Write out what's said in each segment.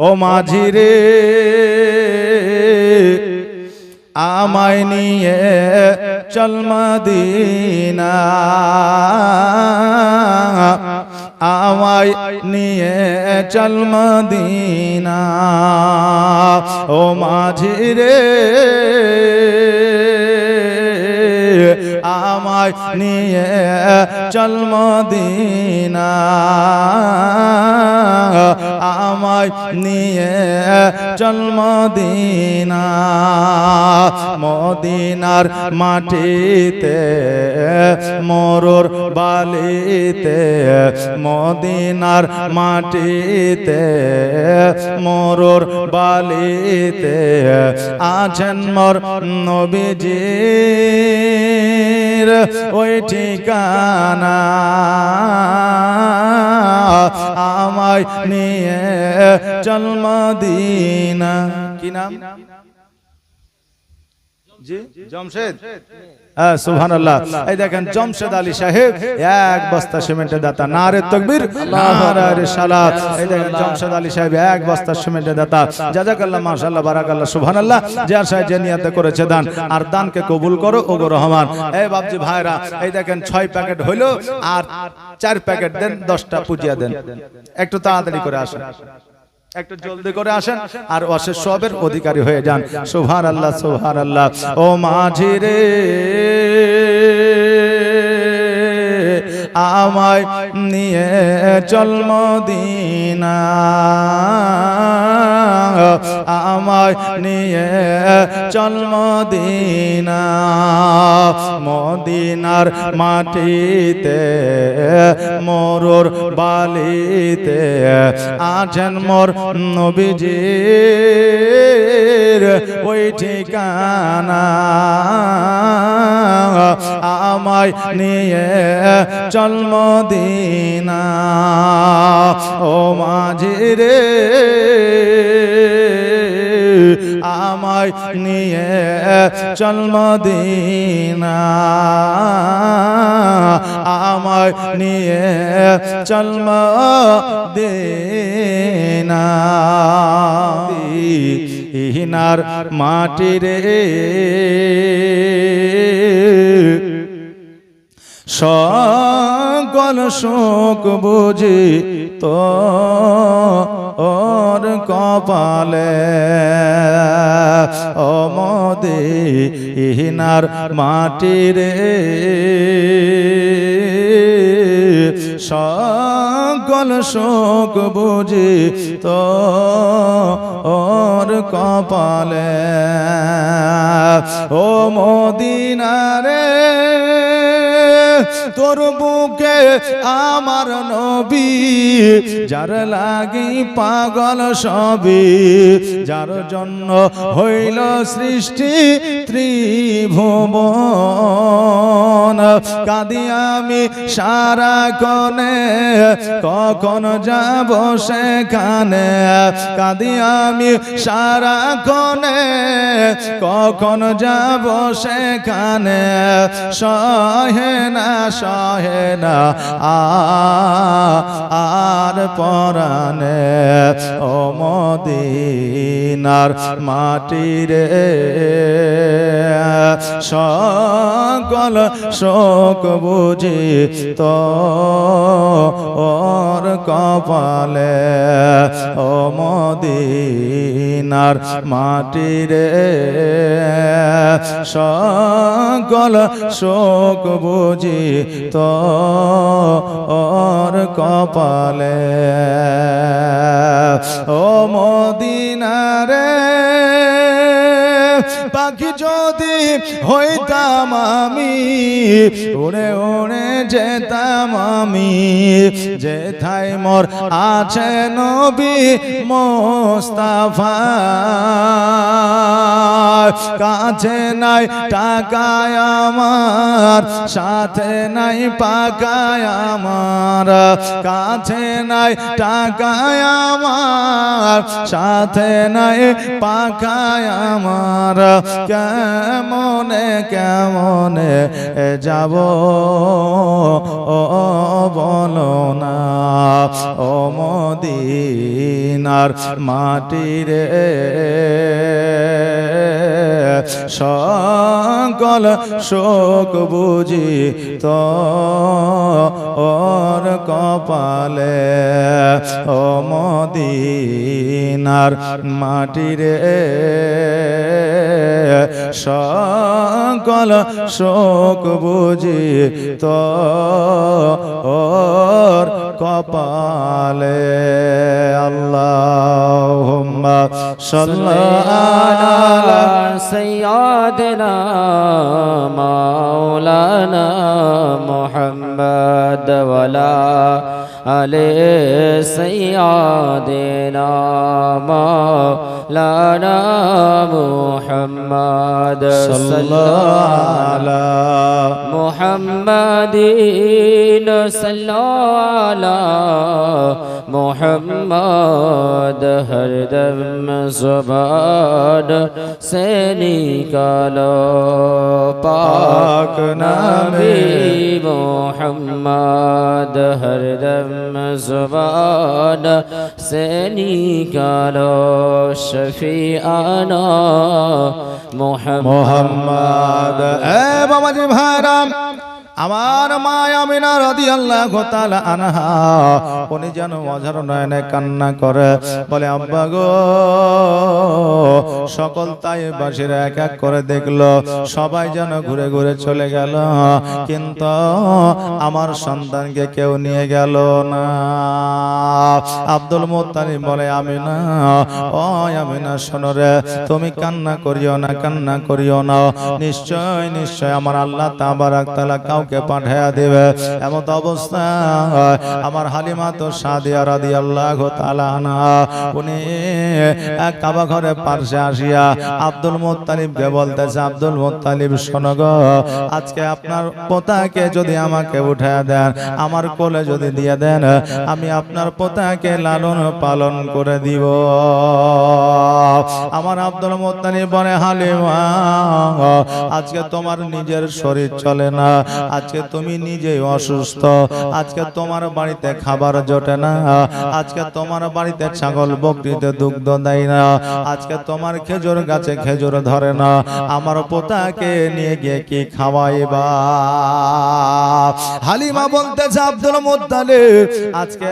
ও মাঝি রে আমায় নিয়ে চল মদিনা। আমায় নিয়ে চল মদিনা। ও মাঝি রে আমায় নিয়ে চল মদিনা। আমায় নিয়ে চল মদিনা। মদিনার মাটিতে, মরুর বালিতে, মদিনার মাটিতে, মরুর বালিতে আছেন মোর নবীজির ওই ঠিকানা আমায় নিয়ে চল মদিনা। কি নাম? জি জমশেদ। এই দেখেন জমশেদ আলী সাহেব, এক বস্তা দাতা তকবীর আলী সাহেব, এক বস্তা সিমেন্টের দাতা। নিয়াতে করেছে দান, আর দানকে কবুল করো, ওগো রহমান। এই বাপজি ভাইরা, এই দেখেন ছয় প্যাকেট হইল, আর চার প্যাকেট দেন, দশটা পুজিয়া দেন। একটু তাড়াতাড়ি করে আসেন। একটু জলদি করে আসেন আর অশেষ সবের অধিকারী হয়ে যান। আল্লাহ আল্লাহ ও মাঝি রে আমায় নিয়ে চল মদিনা। আমায় নিয়ে চল মদিনা। মদিনার মাটিতে, মরুর বালিতে, আছেন মোর নবীজির ওই ঠিকানা। আমায় নিয়ে চল মদিনা, ও মাঝি রে আমায় নিয়ে চল আমায় নিয়ে চল ইহিনার মাটি রে। সকল শোক বুঝি তো ওর কপালে। অমদে ইহিনার মাটি রে সকল শোক বুঝি তো ওর কপালে। ও মদিনারে তোর বুকে আমার নবী, যার লাগি পাগল সবই, যার জন্য হইল সৃষ্টি ত্রিভুবন। কাঁদি আমি সারা কনে, কখন যাব সেখানে? কাঁদি আমি সারা কনে, কখন যাব সেখানে? সহে না সহে না। আর পরানে ও মদিনার মাটিরে সকল শোক বুঝি তো ওর কপালে ও মদিনার মাটিরে সকল শোক বুঝি তো ওর কপালে। ও মদিনারে পাখি যদি হইতাম আমি, উড়ে উড়ে যেতাম আমি। যেথায় মোর আছে নবী মোস্তাফা, কাছে নাই টাকায় আমার, সাথে নাই পাকায় আমার। কাছে নাই টাকায় আমার, সাথে নাই পাখায় আমার। কেমনে কেমনে যাব? ও বলো না ও মদিনার মাটিরে সকল শোক বুঝি তো ওর কপালে। ও মদিনার মাটিরে সকল শোক বুঝি তো ওর কপালে। আল্লাহ صل على سيدنا مولانا محمد ولا عليه سيدنا مولانا محمد صلى على محمد صلى على محمد هر دم سباد سینی کالو پاک نبی محمد هر دم زبان سے نکالو شفیعنا محمد محمد. اے بابا جی بھائرام আমার মা আমিনা রাদিয়াল্লাহু তাআলা আনহা, উনি যেন মজার নয়নে কান্না করে। বলে, আব্বা গো, সকল তাই বাসির এক এক করে দেখল, সবাই যেন ঘুরে ঘুরে চলে গেল। কিন্তু আমার সন্তানকে কেউ নিয়ে গেল না। আব্দুল মুত্তালিব বলে, আমিনা, ও আমিনা, শোনো রে, তুমি কান্না করিও না, কান্না করিও না। নিশ্চয় নিশ্চয় আমার আল্লাহ তাবারাক তাআলা কাউকে পাঠায়া দেবে। এমন অবস্থা আমার হালিমা তো সাদিয়া তাআলা আনহা, উনি এক কাবা ঘরে পার্শ্বে আসিয়া আব্দুল মুত্তালিবকে বলতেছে, আব্দুল মুত্তালিব, শোনো গো, আজকে আপনার পোতাকে যদি আমাকে উঠায়া দেন, আমার কোলে যদি দিয়ে দেন, আমি আপনার পোতাকে লালন পালন করে দিব। আমার আব্দুল মুত্তালিব বলে, হালিমা, আজকে তোমার নিজের শরীর চলে না আজকে তুমি নিজেই অসুস্থ। আজকে তোমার বাড়িতে খাবার জোটে না। আজকে তোমার বাড়িতে ছাগল বকরিতে দুগ্ধ দেয় না। আজকে তোমার খেজুর গাছে খেজুর ধরে না। আমার পোতাকে নিয়ে গিয়ে কি খাওয়াইবা? হালিমা বলতেছে আব্দুল মুত্তালিব আজকে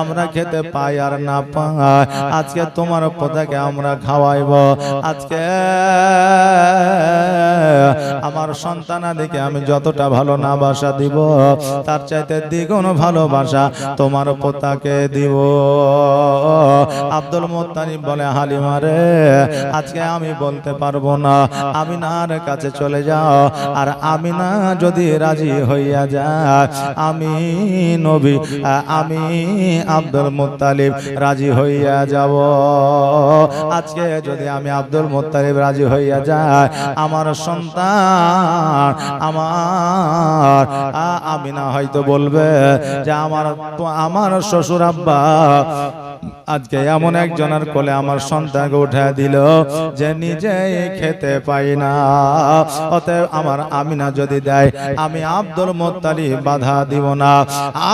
আমরা খেতে পাই আর না পাই আজকে তোমার পোতাকে আমরা খাওয়াইব। আজকে আমার সন্তানাদিকে আমি যতটা ভালো না বাসা দিব, তার চাইতে দ্বিগুণ ভালোবাসা তোমার পোতাকে দিব। আব্দুল মোত্তানিব বলে, হালিমা রে, আজকে আমি বলতে পারব না আমি নার কাছে চলে যাও, আর আমি না যদি রাজি হইয়া যায়, আমি নবী, আমি আব্দুল মুত্তালিব রাজি হইয়া যাব। আজকে যদি আমি আব্দুল মুত্তালিব রাজি হইয়া যায়, আমার সন্তান, আমার আ- আমিনা হয়তো বলবে যে আমার আমার শ্বশুর আব্বা আজকে এমন একজনের কোলে আমার সন্তানকে উঠে দিল যে নিজেই খেতে পাই না। অতএব আমার আমিনা যদি দেয়, আমি আব্দুল মোত্তালি বাধা দিব না।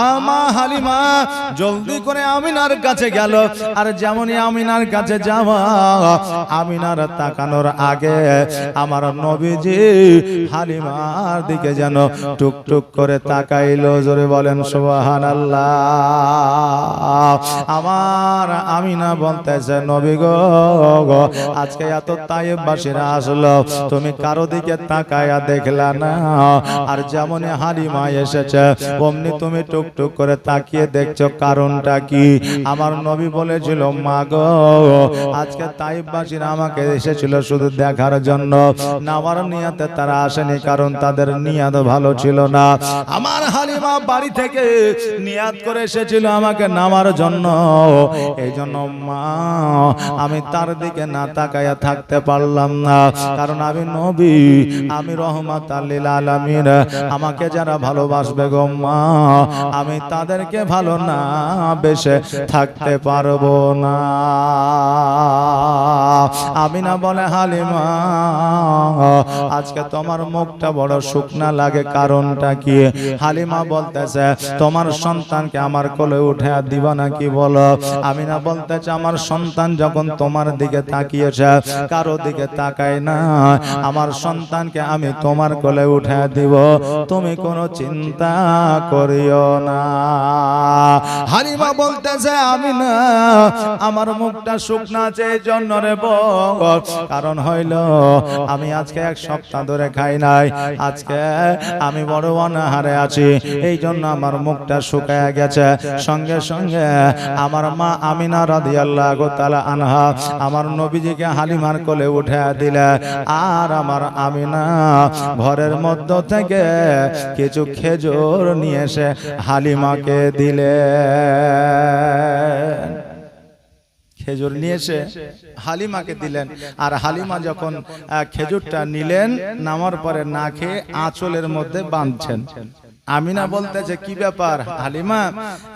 আমা হালিমা, জলদি করে আমিনার কাছে গেল। আর যেমনই আমিনার কাছে যাওয়া, আমিনার তাকানোর আগে আমার নবীজি হালিমার দিকে যেন টুক টুক করে তাকাইলো, জোরে বলেন সুবহান আমার আমিনা বলতেছে, নবী গো আজকে এত তাইবাসীরা আসলো, তুমি কারও দিকে তাকায়া দেখলা না? আর যেমন হালিমা এসেছে, অমনি তুমি টুক টুক করে তাকিয়ে দেখছ কারণটা কি? আমার নবী বলেছিল, মা গো, আজকে তাইবাসীরা আমাকে এসেছিল শুধু দেখার জন্য। নামার নিয়াতে তারা আসেনি কারণ তাদের নিয়াত ভালো ছিল না। আমার হালিমা বাড়ি থেকে নিয়াত করে এসেছিল আমাকে নামার জন্য। এই মা, আমি তার দিকে না তাকায়া থাকতে পারলাম না। কারণ আমি নবী, আমি রহমত আল্লিল আলামিন। আমাকে যারা ভালোবাসবে গো মা, আমি তাদেরকে ভালো না বেশে থাকতে পারব না। আমি না বলে, হালিমা, আজকে তোমার মুখটা বড় শুকনা লাগে, কারণটা কি? হালিমা বলতেছে, তোমার সন্তানকে আমার কোলে উঠে দিবা নাকি বলো? আমি না বলতেছে, আমার সন্তান যখন তোমার দিকে তাকিয়েছে, কারও দিকে তাকায় না। আমার সন্তানকে আমি তোমার কোলে উঠে দিব, তুমি কোনো চিন্তা করিও না। হালিমা বলতেছে আমি না আমার মুখটা শুকনা এই জন্য রে বল। কারণ হইল, আমি আজকে এক সপ্তাহ ধরে খাই নাই। আজকে আমি বড় অনাহারে আছি। এই জন্য আমার মুখটা শুকায় গেছে। সঙ্গে সঙ্গে আমার মা আমিনা রাদিয়াল্লাহু তাআলা আনহা আমার নবীজিকে হালিমার কোলে উঠে দিলে। আর আমার আমিনা ঘরের মধ্য থেকে কিছু খেজুর নিয়ে এসে হালিমাকে দিলে। খেজুর নিয়ে এসে হালিমাকে দিলেন। আর হালিমা যখন খেজুরটা নিলেন, নামার পরে না খেয়ে আঁচলের মধ্যে বাঁধছেন। আমিনা বলতেছে, কি ব্যাপার হালিমা?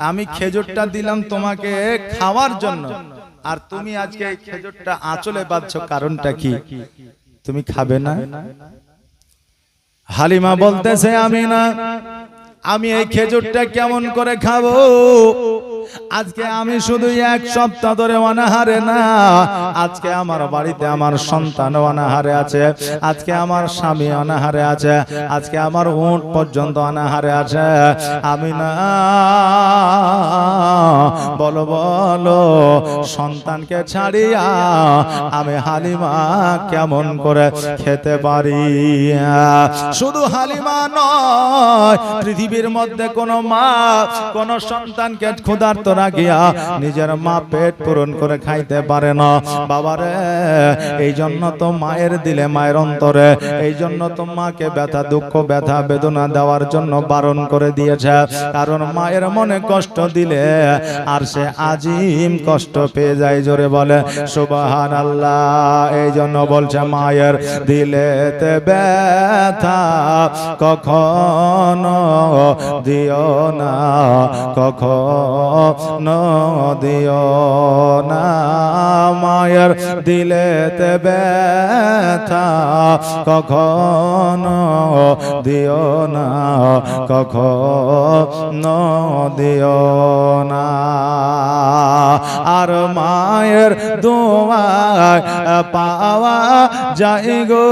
আমি খেজুরটা দিলাম তোমাকে খাওয়ার জন্য। আর তুমি আজকে এই খেজুরটা আঁচলে বাঁধছো, কারণটা কি? তুমি খাবে না? হালিমা বলতেছে আমি না আমি এই খেজুরটা কেমন করে খাব? আজকে আমি শুধু এক সপ্তাহ ধরে অনাহারে না, আজকে আমার বাড়িতে আমার সন্তান অনাহারে আছে, আজকে আমার স্বামী অনাহারে আছে, আজকে আমার উঠ পর্যন্ত অনাহারে আছে। আমি না, বলো বলো, সন্তানকে ছাড়িয়া আমি হালিমা কেমন করে খেতে পারি? শুধু হালিমা নয়, পৃথিবীর মধ্যে কোনো মা, কোনো সন্তানকে ক্ষুধার্ত রাখিয়া নিজের মা পেট পূরণ করে খাইতে পারে না। বাবারে, এই জন্য তো মায়ের দিলে মায়ের অন্তরে, এই জন্য তো মাকে ব্যথা, দুঃখ, ব্যথা, বেদনা দেওয়ার জন্য বারণ করে দিয়েছে। কারণ মায়ের মনে কষ্ট দিলে আর সে আজিম কষ্ট পেয়ে যায়, জোরে বলে সুবাহান আল্লাহ এই জন্য বলছে, মায়ের দিলেতে ব্যথা কখনো দিও না, কখনো দিও না মায়ের দিলেতে ব্যথা, কখনো দিও না, কখনো দিও না। আর মায়ের দোয়ায় পাওয়া যায় গো।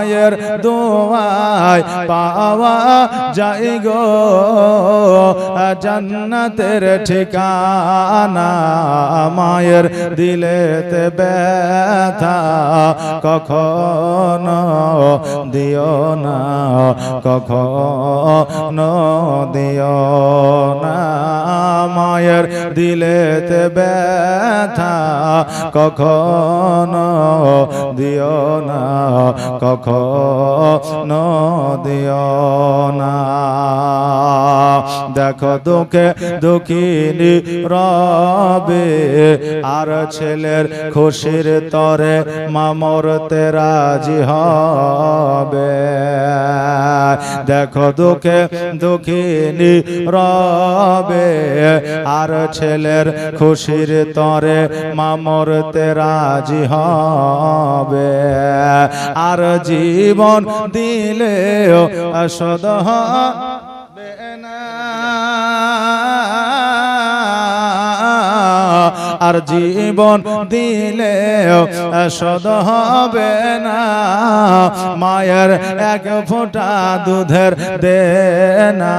মায়ের দোয়ায় পাওয়া যায় গো। জান্নাতের ঠিকানা মায়ের দিলেতে ব্যথা কখনো দিও না, কখনো দিও না। মায়ের দিলেতে ব্যথা কখনো দিও না, কখনো দিও না। দেখো দুঃখে দুঃখিনী রবে, আর ছেলের খুশির তরে মামর তেরাজি হবে। দেখো দুঃখে দুঃখিনী রবে, আর ছেলের খুশির তরে মামর তেরাজি হবে। আর জীবন দিলেও সদ আর জীবন দিলেও সদ হবে না। মায়ের এক ফোঁটা দুধের দে না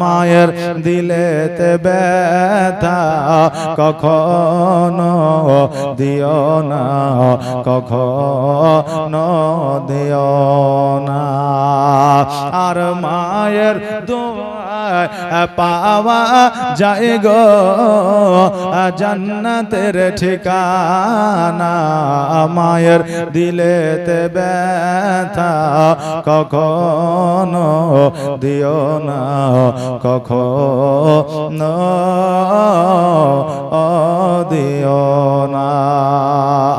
মায়ের দিলেতে ব্যথা কখনো দিও না, কখনো দিও না। আর মায়ের দোয়া পাওয়া যায় গো জান্নাতের ঠিকানা মায়ের দিলেতে ব্যথা কখনো দিও না কখনো দিও না।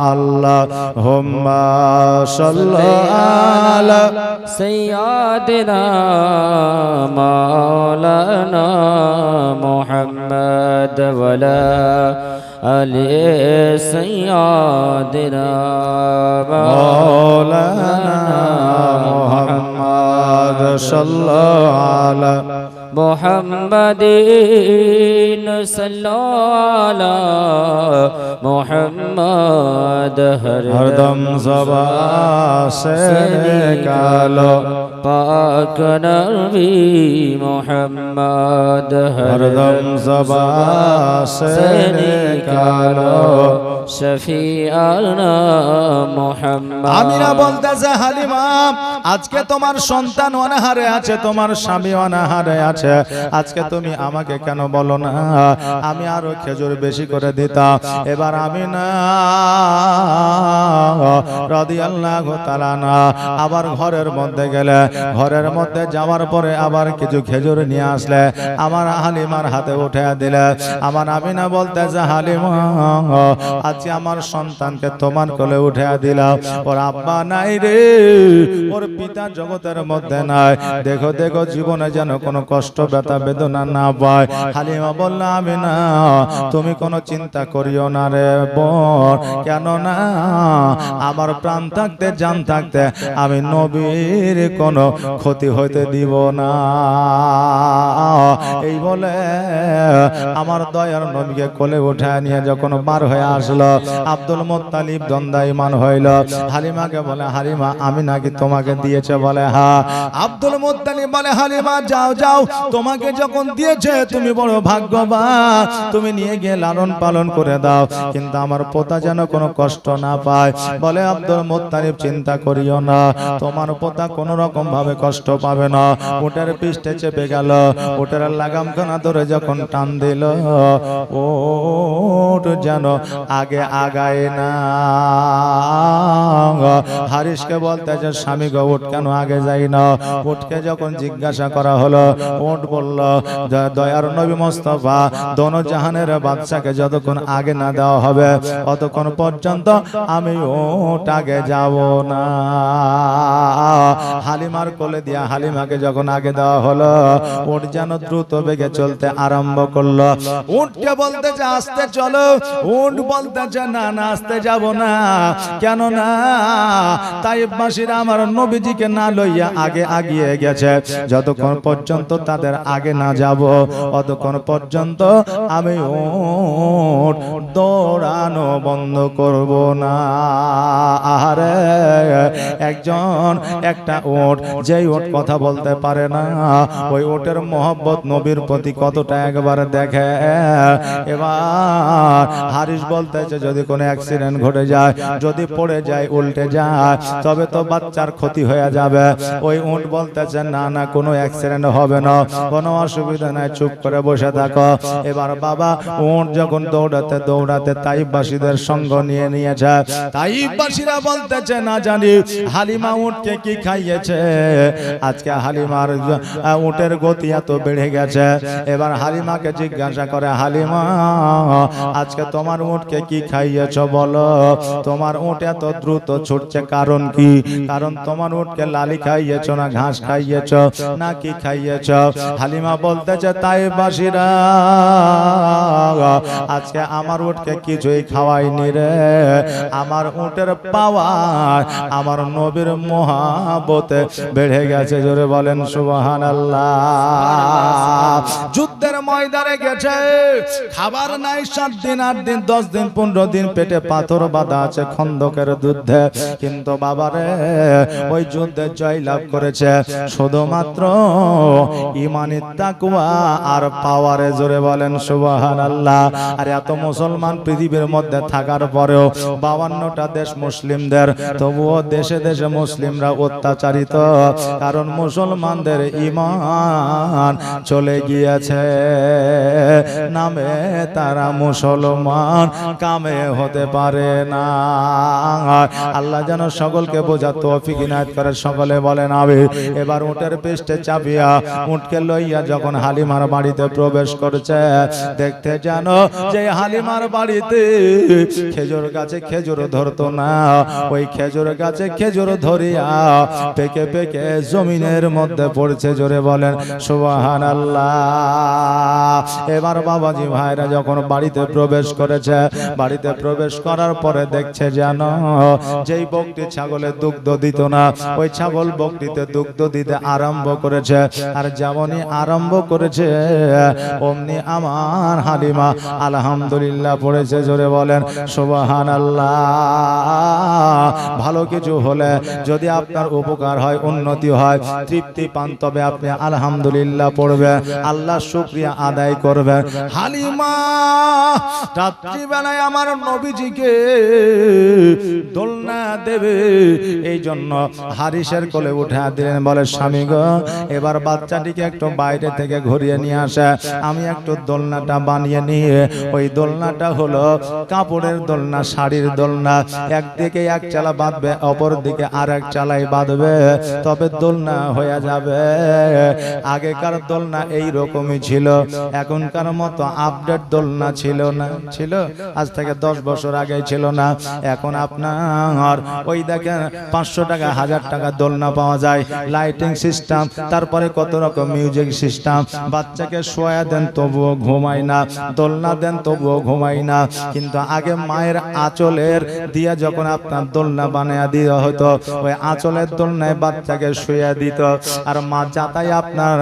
আল্লাহ হোম্মা সাল্লা সৈয়াদিনা মাওলানা মোহাম্মদ ওয়ালা আলে সৈয়াদিনা মাওলানা মোহাম্মদ সাল্লাল্লাহু আলাইহি محمد صلى الله محمد ہر دم زبا سے پاک نبی محمد ہر دم زبا سے আমিরা বলতেছে, হালিমা, আজকে তোমার সন্তান অনাহারে আছে, তোমার স্বামী অনাহারে আছে। আজকে তুমি আমাকে কেন বলো না? আমি আরও খেজুর বেশি করে দিতাম। এবার আমি না, আবার ঘরের মধ্যে গেলে। ঘরের মধ্যে যাওয়ার পরে আবার কিছু খেজুর নিয়ে আসলে। আমার হালিমার হাতে উঠে দিলে। আমার আমিনা বলতেছে, হালিমা আজকে আমার সন্তানকে তোমার কোলে উঠে দিলাম। ওর আব্বা নাই রে। ওর পিতা জগতের মধ্যে নাই। দেখো দেখো জীবনে যেন কোনো কষ্ট ব্যথা বেদনা না পায়। হালিমা বললা আমি না তুমি কোনো চিন্তা করিও না রে বোন। কেন না আমার প্রাণ থাকতে জান থাকতে আমি নবীর কোনো ক্ষতি হইতে দিব না। এই বলে আমার দয়ার নবীকে কোলে উঠে নিয়ে যখন বার হয়ে আসলো আব্দুল মোত্তালিব দন্দাইমান হইল। হালিমাকে বলে, হালিমা, আমি নাকি তোমাকে দিয়েছে বলে, হা। আব্দুল মোত্তালিব বলে, হালিমা, যাও যাও, তোমাকে যখন দিয়েছে, তুমি বড় ভাগ্যবান। তুমি নিয়ে গিয়ে লালন পালন করে দাও, কিন্তু আমার পোতা যেন কোনো কষ্ট না পায়। বলে, আব্দুল মোত্তালিব, চিন্তা করিও না, তোমার পোতা কোনো রকম ভাবে কষ্ট পাবে না। ওটার পৃষ্ঠে চেপে গেল ওটার লাগামখানা ধরে যখন টান দিল ওট যেন আগে আগায় না। হারিসকে বলতে যে, স্বামী গো, উঠ কেন আগে যাই না? উঠকে যখন জিজ্ঞাসা করা হলো, উঠ বলল দয়ার নবী মোস্তফা দোনো জাহানের বাচ্চাকে যতক্ষণ আগে না দেওয়া হবে ততক্ষণ পর্যন্ত আমি ওট আগে যাব না। হালিমার কোলে দিয়া হালিমাকে যখন আগে দেওয়া হলো, উঠ যেন দ্রুত বেগে চলতে আরম্ভ করল। উঠকে বলতে যে, আসতে চলো। উঠ বলতে যে, না না, আসতে যাব না। কেন না তাই বাসীরা আমার নবীজিকে না লইয়া আগে আগিয়ে গেছে। যতক্ষণ পর্যন্ত তাদের আগে না যাব ততক্ষণ পর্যন্ত আমি দৌড়ানো বন্ধ করব না। আরে একজন একটা ওট যেই ওট কথা বলতে পারে না, ওই ওটের মোহব্বত নবীর প্রতি কতটা একবার দেখে। এবার হারিস বলতেছে, যদি কোনো অ্যাক্সিডেন্ট ঘটে যায়, যদি পড়ে যায় উল্টে যায়, তবে তো বাচ্চার ক্ষতি হয়ে যাবে। ওই উট বলতেছে, না না, কোনো অ্যাক্সিডেন্ট হবে না, কোনো অসুবিধা নাই, চুপ করে বসে থাকো। এবার বাবা উট যখন দৌড়াতে দৌড়াতে তাইবাসীদের সঙ্গ নিয়ে নিয়েছে। তাইবাসীরা বলতেছে, না জানি, হালিমা উটকে কি খাইয়েছে? আজকে হালিমার উটের গতি এত বেড়ে গেছে। এবার হালিমাকে জিজ্ঞাসা করে, হালিমা, আজকে তোমার উটকে কি খাইয়েছ বলো? তোমার উট এত দ্রুত ছুটছে, কারণ কি? কারণ তোমার উটকে লালি খাইয়েছ, না ঘাস খাইয়েছ, না কি খাইয়েছ? হালিমা বলতেছে, তাই বাসিরা, আজকে আমার উটকে কিছুই খাওয়াইনি রে। আমার উটের পাওয়ার আমার নবীর মহাবতে বেড়ে গেছে। জোরে বলেন সুবহান যুদ্ধের ময়দানে গেছে। খাবার নাই সাত দিন, আট দিন, দশ দিন, পনেরো দিন পেটে পাথর বাঁধা আছে খন্দকের যুদ্ধে। কিন্তু বাবারে, ওই যুদ্ধে যুদ্ধে জয়লাভ করেছে। শুধুমাত্র ইমানের তাকুয়া আর পাওয়ারে জোরে বলেন সুবাহান আল্লাহ আর এত মুসলমান পৃথিবীর মধ্যে থাকার পরেও বাবান্নটা দেশ মুসলিমদের, তবুও দেশে দেশে মুসলিমরা অত্যাচারিত। কারণ মুসলমানদের ইমান চলে গিয়েছে। নামে তারা মুসলমান কামে হতে পারে না। আল্লাহ যেন সকলকে বোঝা তৌফিক ইনায়ত করে, সকলে বলেন আবে এবার উটের পেস্টে চাপিয়া উটকে লইয়া যখন হালিমার বাড়িতে প্রবেশ করছে, দেখতে জানো যে হালিমার বাড়িতে খেজুর গাছে খেজুর ধরতো না, ওই খেজুর গাছে খেজুর ধরিয়া পেকে পেকে জমিনের মধ্যে পড়ছে। জোরে বলেন সুবাহান আল্লাহ এবার বাবাজি ভাইরা যখন বাড়িতে প্রবেশ করেছে, বাড়িতে প্রবেশ করার পরে দেখছে যেন যেই বকটি ছাগলের দুগ্ধ দিত না, ওই ছাগল বকটিতে দুগ্ধ দিতে আরম্ভ করেছে। আর যেমনই আরম্ভ করেছে, অমনি আমার হালিমা আলহামদুলিল্লাহ পড়েছে, জোরে বলেন সুবাহান আল্লাহ ভালো কিছু হলে যদি আপনার উপকার হয়, উন্নতি হয়, তৃপ্তি পান, তবে আপনি আলহামদুলিল্লাহ পড়বেন। আল্লাহ শুক্রিয়া আদায় করবেন। হালিমা, রাত্রিবেলায় আমার নবীজিকে দোলনা দেবে এই জন্য হারিসের কোলে উঠে দিলেন, বলে, স্বামী গো, এবার বাচ্চাটিকে একটু বাইরে থেকে ঘুরিয়ে নিয়ে আসে। আমি একটু দোলনাটা বানিয়ে নিয়ে, ওই দোলনাটা হলো কাপড়ের দোলনা, শাড়ির দোলনা। একদিকে এক চালা বাঁধবে অপর দিকে আর এক চালাই বাঁধবে, তবে দোলনা হয়ে যাবে। আগেকার দোলনা এই রকমই ছিল। এখনকার মতো আপডেট দোলনা ছিল না, ছিল। আজ থেকে দশ বছর আগে ছিল না। এখন আপনার ওই দেখেন পাঁচশো টাকা, হাজার টাকা দোলনা পাওয়া যায়। লাইটিং সিস্টেম তারপরে কত রকম মিউজিক সিস্টেম বাচ্চাকে শোয়া দেন, তবুও ঘুমায় না। দোলনা দেন, তবুও ঘুমায় না। কিন্তু আগে মায়ের আঁচলের দিয়ে যখন আপনার দোলনা বানিয়ে দেওয়া হতো ওই আঁচলের দোলনায় বাচ্চাকে শুয়ে দিত। আর মা যাতাই আপনার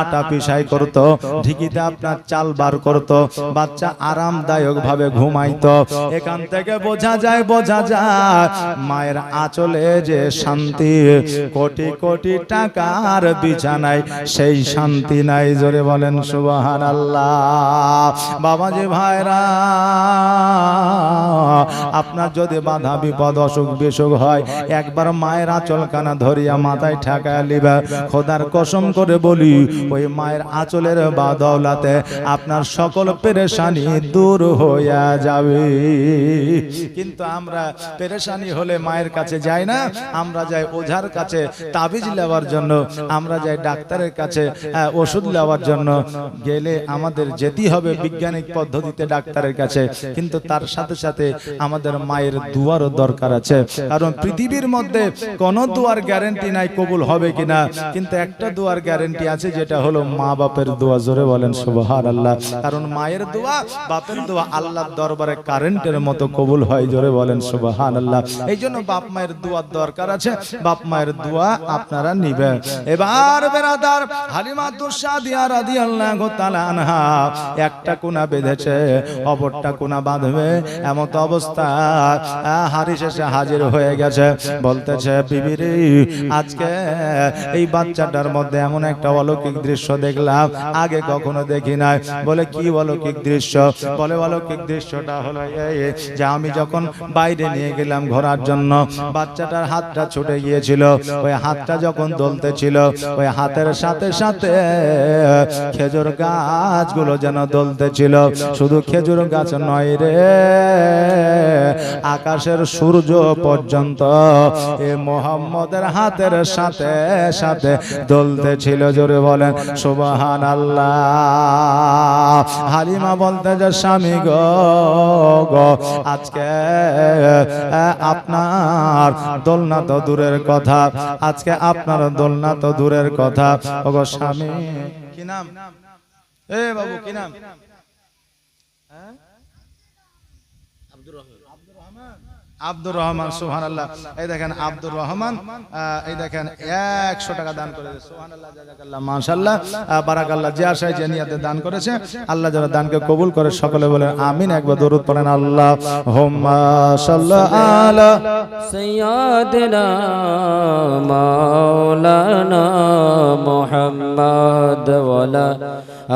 আটা পিসাই করত। ঢিকিতে আপনার চাল বার করত, বাচ্চা আরামদায়ক ভাবে ঘুমাইত। এখান থেকে বোঝা যায় বোঝা যায়, মায়ের আঁচলে যে শান্তি, কোটি কোটি টাকার বিছানায় সেই শান্তি নাই, জোরে বলেন সুবাহান আল্লাহ বাবাজি ভাইরা, আপনার যদি বাধা, বিপদ, অসুখ, বিসুখ হয়, একবার মায়ের আঁচল কানা ধরিয়া মাথায় ঠেকায় লিবা। খোদার কসম করে বলি, ওই মায়ের আঁচলের বাদলাতে আপনার সকল পেরেশানি দূর হইয়া যাবে। কিন্তু আমরা পেরেশানি হলে মায়ের কাছে যাই না, আমরা যাই ওঝার কাছে তাবিজ নেওয়ার জন্য, আমরা যাই ডাক্তারের কাছে ওষুধ নেওয়ার জন্য। গেলে আমাদের যেতেই হবে বৈজ্ঞানিক পদ্ধতিতে ডাক্তারের কাছে, কিন্তু তার সাথে সাথে আমাদের মায়ের দুয়ারও দরকার আছে। কারণ পৃথিবীর মধ্যে কোন দুয়ার গ্যারেন্টি নাই কবুল হবে কিনা, কিন্তু একটা দুয়ার গ্যারেন্টি আছে, যেটা হলো মা বাপের দোয়া জোরে বলেন সুবহান আল্লাহ কারণ মায়ের দোয়া বাপের দোয়া আল্লাহর দরবারে কারেন্টের মতো কবুল হয় জোরে বলেন সুবহান আল্লাহ এই জন্য বাপ মায়ের দোয়ার দরকার আছে বাপ মায়ের দোয়া আপনারা নিবেন। এবার বেরাদার হালিমা দুঃসাদিয়া রাদিয়াল্লাহু তাআলা আনহা একটা কোনা বেঁধেছে অপরটা কোনা বাঁধবে এমন তো অবস্থা আহ, হারিস এসে হাজির হয়ে গেছে। বলতেছে বিবি রে আজকে এই বাচ্চাটার মধ্যে এমন একটা অলৌকিক দৃশ্য দেখলাম আগে কখনো দেখি নাই। বলে কি অলৌকিক দৃশ্য? বলে অলৌকিক দৃশ্যটা হলো এই যে আমি যখন বাইরে নিয়ে গেলাম ঘোরার জন্য বাচ্চাটার হাতটা ছুটে গিয়েছিল ওই হাতটা যখন দলতে ছিল ওই হাতের সাথে সাথে খেজুর গাছগুলো যেন দলতে ছিল শুধু খেজুর গাছ নয় রে আকাশের সূর্য পর্যন্ত এ মোহাম্মদের হাতের সাথে সাথে দলতে ছিল জোরে বলেন সুবাহান আল্লাহ হালিমা বলতে যে, স্বামী গো আজকে আপনার দোলনা তো দূরের কথা, আজকে আপনার দোলনা তো দূরের কথা। ও গো স্বামী, কি নাম? এ বাবু, কি নাম? আব্দুর রহমান সোহান আল্লাহ এই দেখেন আব্দুর রহমান এই দেখেন একশো টাকা দান করে সোহান আল্লাহ মাশাল্লাহ বারাক আল্লাহ যে আশায় জেনিয়াতে দান করেছে, আল্লাহ যারা দানকে কবুল করে, সকলে বলে আমিন। একবার দরুদ পড়েন আল্লাহ হোম্মা সাল্লাহ সাইয়াদিনা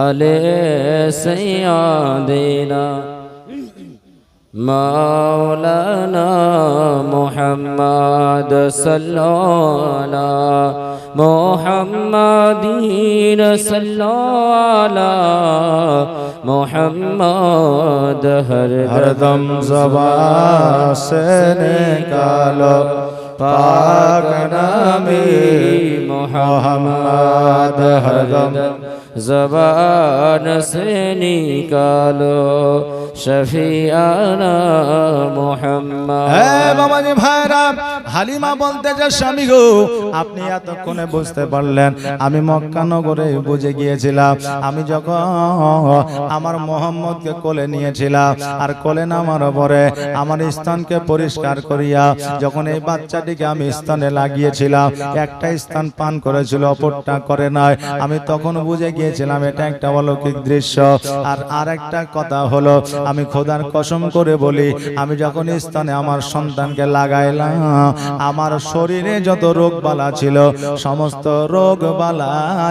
আলে مولانا محمد صلى على محمدين صلى على محمد. هر دم زبا سے نکالو پاک نامی محمد. ہردم জবান সে নিকালো, শফিয়ানা মোহাম্মদ। হ্যাঁ বাবাজি ভাইরা, হালিমা বলতে যে, স্বামী গো, আপনি এতক্ষণে বুঝতে পারলেন, আমি মক্কানগরে বুঝে গিয়েছিলাম। আমি যখন আমার মোহাম্মদকে কোলে নিয়েছিলাম, আর কোলে নামার পরে আমার স্থানকে পরিষ্কার করিয়া যখন এই বাচ্চাটিকে আমি স্থানে লাগিয়েছিলাম, একটা স্থান পান করেছিল, অপরটা করে নয় আমি তখন বুঝে গিয়ে গিয়েছিলাম এটা একটা অলৌকিক দৃশ্য। আর আরেকটা কথা হলো, আমি খোদার কসম করে বলি, আমি যখন স্থানে আমার সন্তানকে লাগাইলাম, আমার শরীরে যত রোগ বালা ছিল, সমস্ত রোগ বালা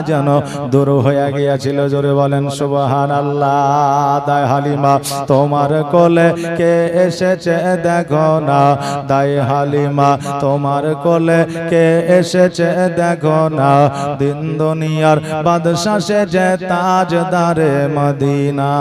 যেন দূর হয়ে গিয়েছিল। জোরে বলেন সুবহান আল্লাহ হালিমা তোমার কোলে কে এসেছে দেখো না দায় হালিমা তোমার কোলে কে এসেছে দেখো না, দিন দুনিয়ার বাদশাহ যে তাজদারে মদিনা।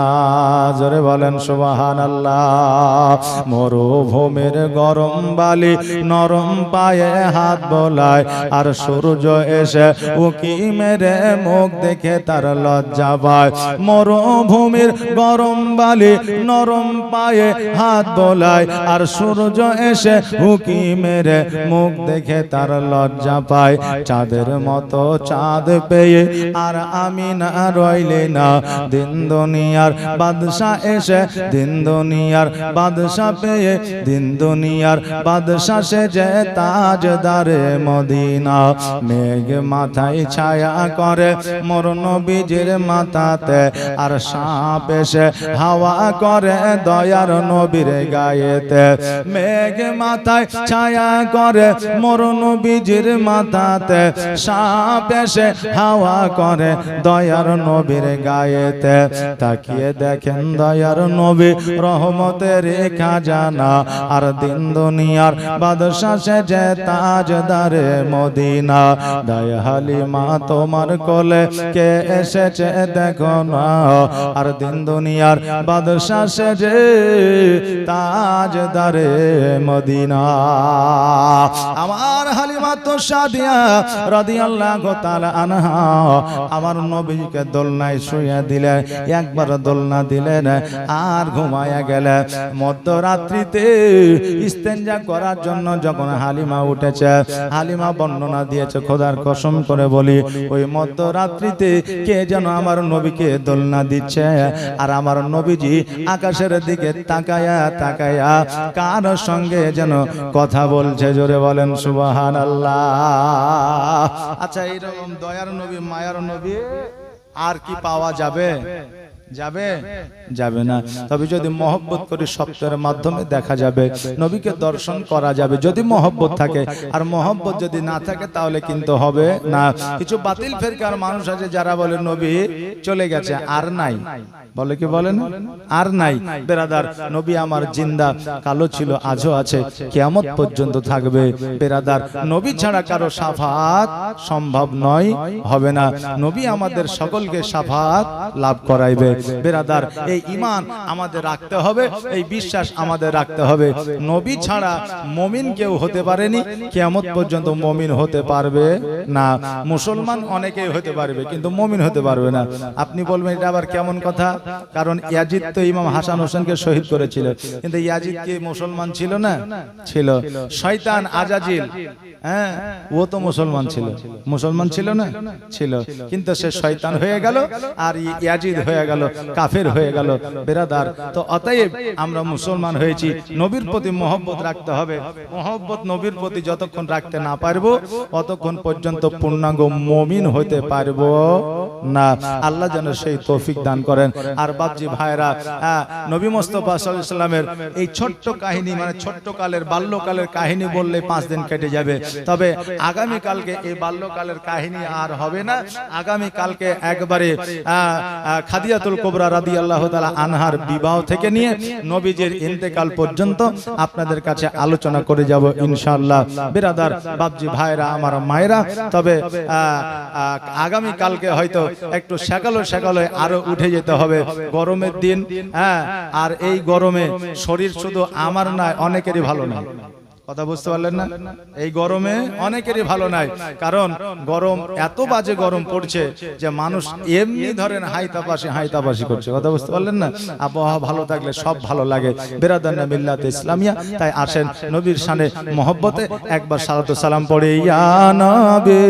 বলেন সুবহান আল্লাহ মরুভূমির গরম বালি নরম পায়ে হাত বোলায়, আর সূর্য এসে উকি মেরে মুখ দেখে তার লজ্জা পায়। মরুভূমির গরম বালি নরম পায়ে হাত বোলায়, আর সূর্য এসে উকি মেরে মুখ দেখে তার লজ্জা পায়। চাঁদের মতো চাঁদ পেয়ে আর আমি না রইলে না। দিন দুনিয়ার বাদশা এসে, দিন দুনিয়ার বাদশা পেয়ে, দিন দুনিয়ার বাদশা সে যে তাজদারে মদিনা। মেঘ মাথায় ছায়া করে মোর নবীজির মাথাতে, আর সাপ এসে হাওয়া করে দয়ার নবীর গায়েতে। মেঘ মাথায় ছায়া করে মোর নবীজির মাথাতে, সাপ এসে হাওয়া করে দয়ার নবীর গায়েতে তাকিয়ে দেখেন দয়ার নবী রহমতের খাজানা। আর দিন দুনিয়ার বাদশা সে যে তাজদারে মদিনা। দয় হালিমা তোমার কোলে কে এসেছে দেখো না। আর দিন দুনিয়ার বাদশা সে যে তাজদারে মদিনা। আমার সাদিয়া রাদিয়াল্লাহু তাআলা আনহা, আমার নবীকে দোলনায় শুয়ে দিলেন একবার দোলনা দিলেন আর ঘুমায়া গেলেন মধ্যরাত্রিতে ইস্তেঞ্জা করার জন্য যখন হালিমা উঠেছে, হালিমা বর্ণনা দিয়েছে, খোদার কসম করে বলি, ওই মধ্যরাত্রিতে কে যেন আমার নবীকে দোলনা দিচ্ছে? আর আমার নবীজি আকাশের দিকে তাকায়া তাকায়া কার সঙ্গে যেন কথা বলছে? জোরে বলেন সুবাহান আল্লাহ আচ্ছা এইরকম দয়ার নবী মায়ার নবী আর কি পাওয়া যাবে? যাবে? যাবে। না। তবে যদি মহব্বত করে সপ্তাহের মাধ্যমে দেখা যাবে নবীকে দর্শন করা যাবে যদি মহব্বত থাকে। আর মহব্বত যদি না থাকে তাহলে কিন্তু হবে না। কিছু বাতিল ফেরকার মানুষ আছে যারা বলে নবী চলে গেছে আর নাই। বলে কি বলেন আর নাই। বেরাদার নবী আমার জিন্দা কালো ছিল আজও আছে কিয়ামত পর্যন্ত থাকবে। বেরাদার নবী ছাড়া কারও সাফাত সম্ভব নয় হবে না। নবী আমাদের সকলকে সাফাত লাভ করাইবে। বেরাদার, এই ইমান আমাদের রাখতে হবে, এই বিশ্বাস আমাদের রাখতে হবে। নবী ছাড়া মমিন কেউ হতে পারেনি, কিয়ামত পর্যন্ত মমিন হতে পারবে না। মুসলমান অনেকেই হতে পারবে, কিন্তু মমিন হতে পারবে না। আপনি বলবেন, এটা আবার কেমন কথা? কারণ ইয়াজিদ তো ইমাম হাসান হোসেনকে শহীদ করেছিল। কিন্তু ইয়াজিদ কি মুসলমান ছিল না? ছিল। শয়তান আজাজিল হ্যাঁ? ও তো মুসলমান ছিল। মুসলমান ছিল না? ছিল। কিন্তু সে শয়তান হয়ে গেল আর ইয়াজিদ হয়ে গেল। কাফের হয়ে গেল বেরাদার। তো অতএব আমরা মুসলমান হয়েছি। নবীর প্রতি মহব্বত রাখতে হবে। মহব্বত নবীর প্রতি যতক্ষণ রাখতে না পারব অতক্ষণ পর্যন্ত পূর্ণাঙ্গ মমিন হতে পারব না। আল্লাহ যেন সেই তৌফিক দান করেন। আর বাপজি ভাইরা হ্যাঁ, নবী মোস্তফা সাল্লামের এই ছোট্ট কাহিনী মানে ছোট্ট কালের বাল্যকালের কাহিনী বললে পাঁচ দিন কেটে যাবে। তবে আগামী কালকে এই বাল্যকালের কাহিনী আর হবে না। আগামী কালকে একবারে আহ, খাদিয়াতুল কোবরা রাদি আল্লাহ তালা আনহার বিবাহ থেকে নিয়ে নবীজির ইন্তেকাল পর্যন্ত আপনাদের কাছে আলোচনা করে যাব ইনশাআল্লাহ। বিরাদার, বাপজি, ভাইরা, আমার মায়েরা, তবে আগামী কালকে হয়তো একটু শেখালো শেখালো আরও উঠে যেতে হবে। গরমের দিন হ্যাঁ আর এই গরমে শরীর শুধু আমার নয়, অনেকেরই ভালো না কথা বুঝতে পারলেন না? এই গরমে অনেকেরই ভালো নাই। কারণ গরম এত বাজে গরম পড়ছে যে মানুষ এমনি ধরেন হাইতাপাশি হাইতাপাশি করছে। কথা বুঝতে পারলেন না? আবহাওয়া ভালো থাকলে সব ভালো লাগে। বেরাদান্না মিল্লাত ইসলামিয়া। তাই আসেন নবীর সানে মহব্বতে একবার সালাত সালাম পড়ে, ইয়া নবী।